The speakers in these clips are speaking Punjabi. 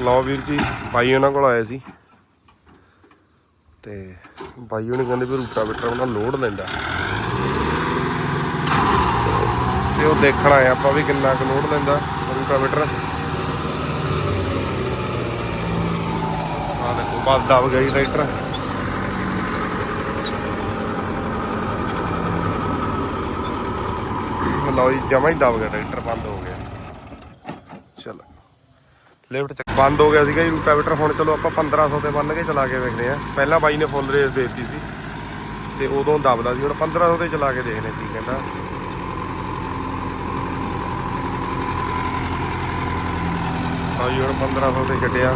ਲਓ ਵੀਰ ਜੀ, ਬਾਈ ਉਹਨਾਂ ਕੋਲ ਆਏ ਸੀ। ਤੇ ਬਾਈ ਉਹਨੇ ਕਹਿੰਦੇ ਵੀ ਰੂਟਾਵੇਟਰ ਉਹਨਾਂ ਲੋਡ ਲੈਂਦਾ। ਤੇ ਉਹ ਦੇਖਣ ਆਏ ਆਪਾਂ ਵੀ ਕਿੰਨਾ ਕੁ ਲੋਡ ਲੈਂਦਾ ਰੂਟਾਵੇਟਰ ਆ ਦੇਖੋ, ਬਸ ਦਬ ਗਈ ਟਰੈਕਟਰ। ਲਓ ਜੀ, ਜਮਾ ਹੀ ਦਬ ਗਿਆ ਟਰੈਕਟਰ, ਬੰਦ ਹੋ ਗਿਆ। ਲਿਫਟ ਚ ਬੰਦ ਹੋ ਗਿਆ ਸੀਗਾ ਜੀ ਰੂਟਾਵੇਟਰ ਹੁਣ ਚਲੋ ਆਪਾਂ 1500 ਤੇ ਬੰਨ ਕੇ ਚਲਾ ਕੇ ਵੇਖਦੇ ਆ ਪਹਿਲਾਂ ਬਾਈ ਨੇ ਫੁੱਲ ਰੇਸ ਦੇ ਦਿੱਤੀ ਸੀ। ਤੇ ਉਦੋਂ ਦਬਦਾ ਸੀ, ਹੁਣ 1500 ਤੇ ਚਲਾ ਕੇ ਦੇਖਦੇ ਕੀ ਕਹਿੰਦਾ। ਆ ਜੀ ਹੁਣ 1500 ਤੇ ਛੱਡਿਆ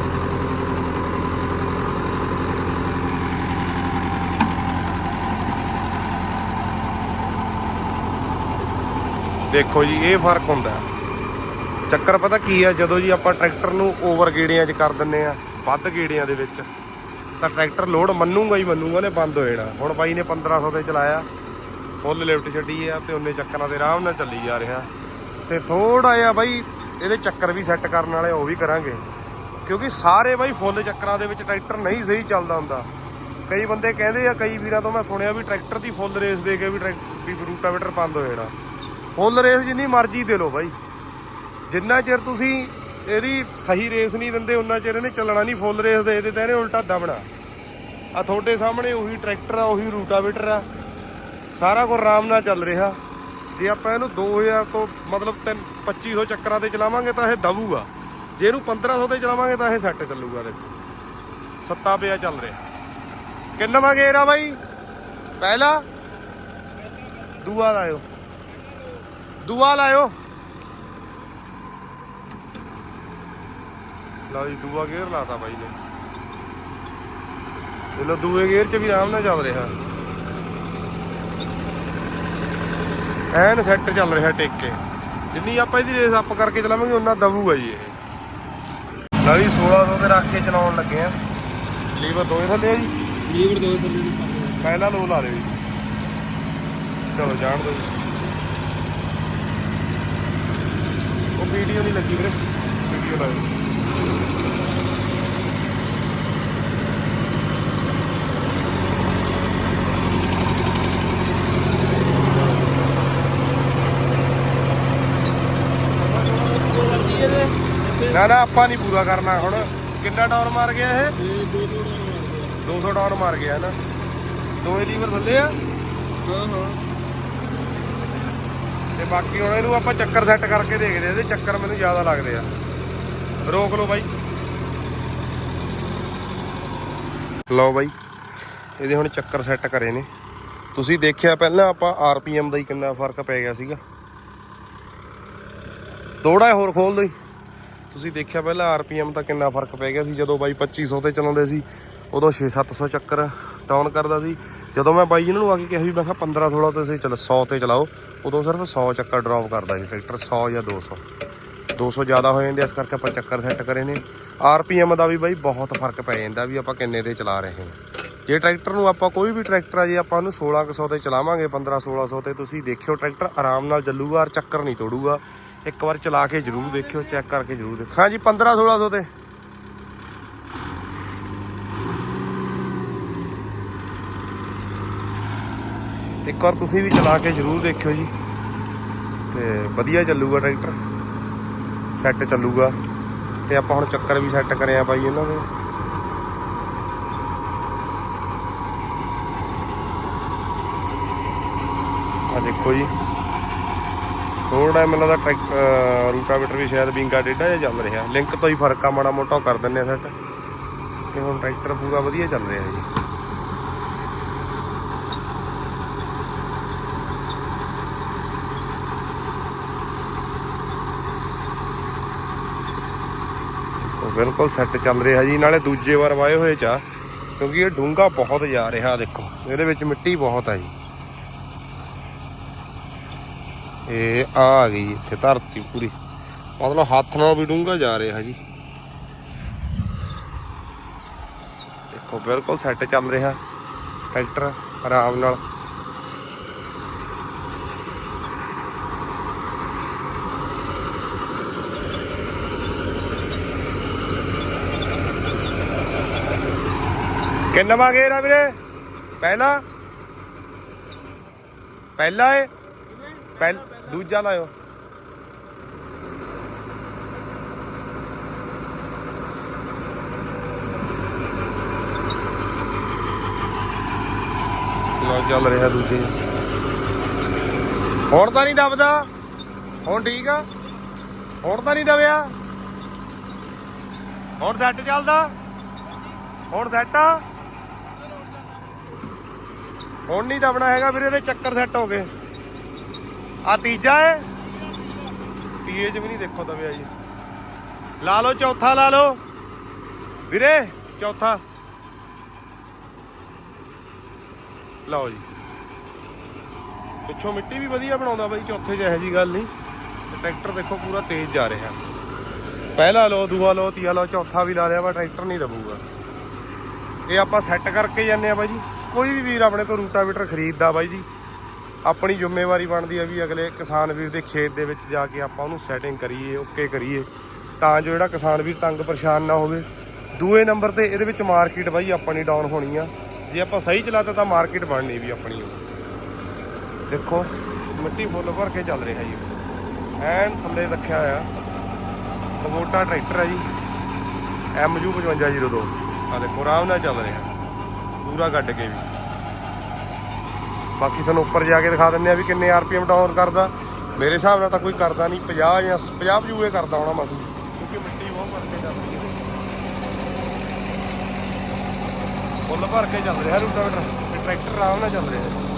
ਦੇਖੋ ਜੀ, ਇਹ ਫ਼ਰਕ ਹੁੰਦਾ। ਚੱਕਰ ਪਤਾ ਕੀ ਆ, ਜਦੋਂ ਜੀ ਆਪਾਂ ਟਰੈਕਟਰ ਨੂੰ ਓਵਰ ਗੇੜਿਆਂ 'ਚ ਕਰ ਦਿੰਨੇ ਆ, ਵੱਧ ਗੇੜਿਆਂ ਦੇ ਵਿੱਚ, ਤਾਂ ਟਰੈਕਟਰ ਲੋਡ ਮੰਨੂਗਾ ਹੀ ਮੰਨੂਗਾ ਨੇ ਬੰਦ ਹੋ ਜਾਣਾ। ਹੁਣ ਬਾਈ ਨੇ 1500 ਤੇ ਚਲਾਇਆ ਫੁੱਲ ਲਿਫਟ ਛੱਡੀ ਆ ਤੇ ਉਹਨੇ ਚੱਕਰਾਂ ਦੇ ਆਰਾਮ ਨਾਲ ਚੱਲੀ ਜਾ ਰਿਹਾ। ਤੇ ਥੋੜਾ ਜਿਹਾ ਬਾਈ ਇਹਦੇ ਚੱਕਰ ਵੀ ਸੈੱਟ ਕਰਨ ਵਾਲੇ, ਉਹ ਵੀ ਕਰਾਂਗੇ। ਕਿਉਂਕਿ ਸਾਰੇ ਬਾਈ ਫੁੱਲ ਚੱਕਰਾਂ ਦੇ ਵਿੱਚ ਟਰੈਕਟਰ ਨਹੀਂ ਸਹੀ ਚੱਲਦਾ ਹੁੰਦਾ। ਕਈ ਬੰਦੇ ਕਹਿੰਦੇ ਆ, ਕਈ ਵੀਰਾਂ ਤੋਂ ਮੈਂ ਸੁਣਿਆ ਵੀ ਟਰੈਕਟਰ ਦੀ ਫੁੱਲ ਰੇਸ ਦੇ ਕੇ ਵੀ ਟਰੈਕਟਰ ਵੀ ਰੂਟਾਵੇਟਰ ਬੰਦ ਹੋ ਜਾਣਾ। ਫੁੱਲ ਰੇਸ ਜਿੰਨੀ ਮਰਜ਼ੀ ਦੇ ਲਓ ਬਾਈ। ਜਿੰਨਾ ਚਿਰ ਤੁਸੀਂ ਇਹਦੀ ਸਹੀ ਰੇਸ ਨਹੀਂ ਦਿੰਦੇ ਉਹਨਾਂ ਚਿਰ ਇਹਨੇ ਚੱਲਣਾ ਨਹੀਂ ਫੁੱਲ ਰੇਸ ਦੇ ਦੇ ਤਾਂ ਇਹਨੇ ਉਲਟਾ ਦਬਣਾ। ਆ ਤੁਹਾਡੇ ਸਾਹਮਣੇ ਉਹੀ ਟਰੈਕਟਰ ਆ, ਉਹੀ ਰੂਟਾਵੇਟਰ ਆ। ਸਾਰਾ ਕੁਝ ਆਰਾਮ ਨਾਲ ਚੱਲ ਰਿਹਾ। ਜੇ ਆਪਾਂ ਇਹਨੂੰ 2000 ਤੋਂ ਮਤਲਬ 3 2500 ਚੱਕਰਾਂ ਤੇ ਚਲਾਵਾਂਗੇ ਤਾਂ ਇਹ ਦਬੂਗਾ। ਜੇ ਇਹਨੂੰ 1500 ਤੇ ਚਲਾਵਾਂਗੇ ਤਾਂ ਇਹ ਸੈੱਟ ਚੱਲੂਗਾ ਦੇਖੋ। ਸੱਤਾ ਪਿਆ ਚੱਲ ਰਿਹਾ। ਕਿੰਨਵਾਂ ਗੇਰ ਆ ਬਾਈ? ਪਹਿਲਾ? ਦੂਆ ਲਾਇਓ। ਦੂਆ ਲਾਇਓ। ਲਓ ਜੀ ਦੂਆ ਗੇਅਰ ਲਾਤਾ ਬਾਈ ਨੇ। ਇਹ ਲੋ ਦੂਏ ਗੇਅਰ 'ਚ ਵੀ ਆਰਾਮ ਨਾਲ ਚੱਲ ਰਿਹਾ। ਐਨ ਸੈੱਟ ਚੱਲ ਰਿਹਾ ਟਿਕ। ਕੇ ਜਿੰਨੀ ਆਪਾਂ ਇਹਦੀ ਰੇਸ ਅਪ ਕਰਕੇ ਚਲਾਵਾਂਗੇ ਉਨਾ ਦਬੂਗਾ ਜੀ ਇਹ। ਜੀ 1600 ਤੇ ਰੱਖ ਕੇ ਚਲਾਉਣ ਲੱਗੇ ਆ। ਲੀਵਰ ਦੋਏ ਥੱਲੇ ਆ ਜੀ। ਲੀਵਰ ਦੋ ਥੱਲੇ। ਪਹਿਲਾ ਲੋ ਲਾ ਲਿਓ ਜੀ। ਚਲੋ ਜਾਣ ਦਿਓ ਜੀ। ਉਹ ਵੀਡੀਓ ਨਹੀਂ ਲੱਗੀ ਵੀਰੇ। ਵੀਡੀਓ ਲਾਓ ਨਾ ਨਾ ਆਪਾਂ ਨਹੀਂ ਪੂਰਾ ਕਰਨਾ ਹੁਣ। ਕਿੰਨਾ ਟਾਵਰ ਮਾਰ ਗਿਆ ਇਹ? ਤੇ ਦੋ ਦੋ ਨਾਲ 200 ਟਾਵਰ ਮਾਰ ਗਿਆ ਨਾ। ਦੋਏ ਲੀਵਰ ਥੱਲੇ ਆ? ਹਾਂ ਹਾਂ। ਤੇ ਬਾਕੀ ਹੁਣ ਇਹਨੂੰ ਆਪਾਂ ਚੱਕਰ ਸੈੱਟ ਕਰਕੇ ਦੇਖਦੇ ਆ ਇਹਦੇ ਚੱਕਰ ਮੈਨੂੰ ਜ਼ਿਆਦਾ ਲੱਗਦੇ ਆ। ਰੋਕ ਲਓ ਬਾਈ। ਲਓ ਬਾਈ ਇਹਦੇ ਹੁਣ ਚੱਕਰ ਸੈੱਟ ਕਰੇ ਨੇ। ਤੁਸੀਂ ਦੇਖਿਆ ਪਹਿਲਾਂ ਆਪਾਂ ਆਰਪੀਐਮ ਦਾ ਹੀ ਕਿੰਨਾ ਫ਼ਰਕ ਪੈ ਗਿਆ ਸੀਗਾ। ਥੋੜਾ ਹੋਰ ਖੋਲ ਦੋ ਤੁਸੀਂ ਦੇਖਿਆ ਪਹਿਲਾਂ ਆਰਪੀਐਮ ਦਾ ਕਿੰਨਾ ਫ਼ਰਕ ਪੈ ਗਿਆ ਸੀ, ਜਦੋਂ ਬਾਈ 2500 ਤੇ ਚਲਾਉਂਦੇ ਸੀ, ਉਦੋਂ 6-700 ਚੱਕਰ ਡਾਊਨ ਕਰਦਾ ਸੀ। ਜਦੋਂ ਮੈਂ ਬਾਈ ਇਹਨਾਂ ਨੂੰ ਆ ਕੇ ਕਿਹਾ ਵੀ ਮੈਂ ਕਿਹਾ 15-16 ਤੇ ਤੁਸੀਂ ਚਲ 100 ਤੇ ਚਲਾਓ, ਉਦੋਂ ਸਿਰਫ 100 ਚੱਕਰ ਡ੍ਰੌਪ ਕਰਦਾ ਸੀ ਟਰੈਕਟਰ 100 ਜਾਂ 200 200 ਜ਼ਿਆਦਾ ਹੋ ਜਾਂਦੇ, ਇਸ ਕਰਕੇ ਆਪਾਂ ਚੱਕਰ ਸੈੱਟ ਕਰੇ ਨੇ। ਆਰਪੀਐਮ ਦਾ ਵੀ ਬਾਈ ਬਹੁਤ ਫ਼ਰਕ ਪੈ ਜਾਂਦਾ ਵੀ ਆਪਾਂ ਕਿੰਨੇ ਤੇ ਚਲਾ ਰਹੇ ਹਾਂ। ਜੇ ਟਰੈਕਟਰ ਨੂੰ ਆਪਾਂ ਕੋਈ ਵੀ ਟਰੈਕਟਰ ਆ, ਜੇ ਆਪਾਂ ਉਹਨੂੰ 1600 ਤੇ ਚਲਾਵਾਂਗੇ 15 1600 ਤੇ, ਤੁਸੀਂ ਦੇਖਿਓ ਟਰੈਕਟਰ ਆਰਾਮ ਨਾਲ ਚੱਲੂਗਾ ਔਰ ਚੱਕਰ ਨਹੀਂ ਤੋੜੂਗਾ। ਇੱਕ ਵਾਰ ਚਲਾ ਕੇ ਜ਼ਰੂਰ ਦੇਖਿਓ, ਚੈੱਕ ਕਰਕੇ ਜ਼ਰੂਰ ਦੇਖੋ ਹਾਂਜੀ 15 1600 ਤੇ। ਇੱਕ ਵਾਰ ਤੁਸੀਂ ਵੀ ਚਲਾ ਕੇ ਜ਼ਰੂਰ ਦੇਖਿਓ ਜੀ। ਤੇ ਵਧੀਆ ਚੱਲੂਗਾ ਟਰੈਕਟਰ। ਸੈੱਟ ਚੱਲੂਗਾ। ਤੇ ਆਪਾਂ ਹੁਣ ਚੱਕਰ ਵੀ ਸੈੱਟ ਕਰਿਆ ਬਾਈ ਇਹਨਾਂ ਦੇ। ਆ ਦੇਖੋ ਜੀ। ਥੋੜਾ ਮੈਨੂੰ ਲੱਗਦਾ ਟਰੈਕ ਰੂਟਾਵੇਟਰ ਵੀ ਸ਼ਾਇਦ ਵਿੰਗਾ ਡੇਢਾ ਜਿਹਾ ਚੱਲ ਰਿਹਾ। ਲਿੰਕ ਤੋਂ ਹੀ ਫ਼ਰਕ ਆ, ਮਾੜਾ ਮੋਟਾ ਉਹ ਕਰ ਦਿੰਨੇ ਆ ਸੈੱਟ ਤੇ ਹੁਣ ਟਰੈਕਟਰ ਪੂਰਾ ਵਧੀਆ ਚੱਲ ਰਿਹਾ ਜੀ। ਬਿਲਕੁਲ ਸੈੱਟ ਚੱਲ ਰਿਹਾ ਜੀ। ਨਾਲੇ ਦੂਜੇ ਵਾਰ ਵਾਏ ਹੋਏ ਚਾ ਕਿਉਂਕਿ ਇਹ ਡੂੰਗਾ ਬਹੁਤ ਜਾ ਰਿਹਾ, ਦੇਖੋ। ਇਹਦੇ ਵਿੱਚ ਮਿੱਟੀ ਬਹੁਤ ਹੈ ਜੀ। ਇਹ ਆ ਗਈ ਇੱਥੇ ਧਰਤੀ ਪੂਰੀ। ਮਤਲਬ ਹੱਥ ਨਾਲ ਵੀ ਡੂੰਗਾ ਜਾ ਰਿਹਾ ਜੀ। ਦੇਖੋ, ਬਿਲਕੁਲ ਸੈੱਟ ਚੱਲ ਰਿਹਾ। ਟਰੈਕਟਰ ਆਰਾਮ ਨਾਲ। ਕਿੰਨਵਾ ਗੇਰ ਆ ਵੀਰੇ? ਪਹਿਲਾ? ਪਹਿਲਾ ਏ? ਪਹਿਲ ਦੂਜਾ ਲਾਇਓ। ਲੋ ਚੱਲ ਰਿਹਾ ਦੂਜੇ। ਹੁਣ ਤਾਂ ਨਹੀਂ ਦਬਦਾ। ਹੁਣ ਠੀਕ ਆ। ਹੁਣ ਤਾਂ ਨਹੀਂ ਦਬਿਆ। ਹੁਣ ਸੈੱਟ ਚੱਲਦਾ। ਹੁਣ ਸੈੱਟ ਆ। ਹੁਣ ਨਹੀਂ ਦਬਣਾ ਹੈਗਾ ਵੀਰੇ, ਇਹਦੇ ਚੱਕਰ ਸੈੱਟ ਹੋ ਗਏ। ਆ ਤੀਜਾ ਹੈ। ਚ ਵੀ ਨਹੀਂ ਦੇਖੋ ਦਬਿਆ ਜੀ ਲਾ ਲਓ ਚੌਥਾ ਲਾ ਲਓ। ਵੀਰੇ। ਚੌਥਾ। ਲਓ ਜੀ। ਪਿੱਛੋਂ ਮਿੱਟੀ ਵੀ ਵਧੀਆ ਬਣਾਉਂਦਾ ਬਾਈ ਚੌਥੇ ਇਹੋ ਜੀ ਗੱਲ ਨਹੀਂ। ਟਰੈਕਟਰ ਦੇਖੋ ਪੂਰਾ ਤੇਜ਼ ਜਾ ਰਿਹਾ। ਪਹਿਲਾ ਲਓ ਦੂਆ ਲਓ ਤੀਆ ਲਓ ਚੌਥਾ ਵੀ ਲਾ ਲਿਆ ਵਾ ਟਰੈਕਟਰ ਨਹੀਂ ਦਬੂਗਾ। ਇਹ ਆਪਾਂ ਸੈੱਟ ਕਰਕੇ ਜਾਂਦੇ ਆ ਬਾਈ ਜੀ। ਕੋਈ ਵੀ ਵੀਰ ਆਪਣੇ ਤੋਂ ਰੂਟਾਵੀਟਰ ਖਰੀਦਦਾ ਬਾਈ ਜੀ। ਆਪਣੀ ਜ਼ਿੰਮੇਵਾਰੀ ਬਣਦੀ ਹੈ ਵੀ ਅਗਲੇ ਕਿਸਾਨ ਵੀਰ ਦੇ ਖੇਤ ਦੇ ਵਿੱਚ ਜਾ ਕੇ ਆਪਾਂ ਉਹਨੂੰ ਸੈਟਿੰਗ ਕਰੀਏ ਓਕੇ ਕਰੀਏ। ਤਾਂ ਜੋ ਜਿਹੜਾ ਕਿਸਾਨ ਵੀਰ ਤੰਗ ਪਰੇਸ਼ਾਨ ਨਾ ਹੋਵੇ। ਦੂਏ ਨੰਬਰ ਤੇ ਇਹਦੇ ਵਿੱਚ ਮਾਰਕੀਟ ਬਾਈ ਆਪਣੀ ਡਾਊਨ ਹੋਣੀ ਆ। ਜੇ ਆਪਾਂ ਸਹੀ ਚਲਾਤਾ ਤਾਂ ਮਾਰਕੀਟ ਬਣਨੀ ਵੀ ਆਪਣੀ ਦੇਖੋ, ਮਿੱਟੀ ਫੁੱਲ ਭਰ ਕੇ ਚੱਲ ਰਿਹਾ ਜੀ। ਐਨ ਥੱਲੇ ਰੱਖਿਆ ਹੋਇਆ। ਕਬੋਟਾ ਟਰੈਕਟਰ ਹੈ ਜੀ। MU 5502 ਆ ਦੇਖੋ, ਆਰਾਮ ਨਾਲ ਚੱਲ ਰਿਹਾ। ਪੂਰਾ ਗੱਡ ਕੇ ਵੀ। ਬਾਕੀ ਤੁਹਾਨੂੰ ਉੱਪਰ ਜਾ ਕੇ ਦਿਖਾ ਦਿੰਦੇ ਆ ਵੀ ਕਿੰਨੇ ਆਰਪੀਐਮ ਡਾਊਨ ਕਰਦਾ। ਮੇਰੇ ਹਿਸਾਬ ਨਾਲ ਤਾਂ ਕੋਈ ਕਰਦਾ ਨਹੀਂ 50 ਜਾਂ 50 ਜੂਏ ਕਰਦਾ ਹੋਣਾ ਮਸੀ। ਕਿਉਂਕਿ ਮਿੱਟੀ ਬਹੁਤ ਭਰ ਕੇ ਚੱਲਦੀ ਹੈ। ਫੁੱਲ ਭਰ ਕੇ ਚੱਲ ਰਿਹਾ ਰੂਟਾਵੇਟਰ। ਟਰੈਕਟਰ ਆਰਾਮ ਨਾਲ ਚੱਲ ਰਿਹਾ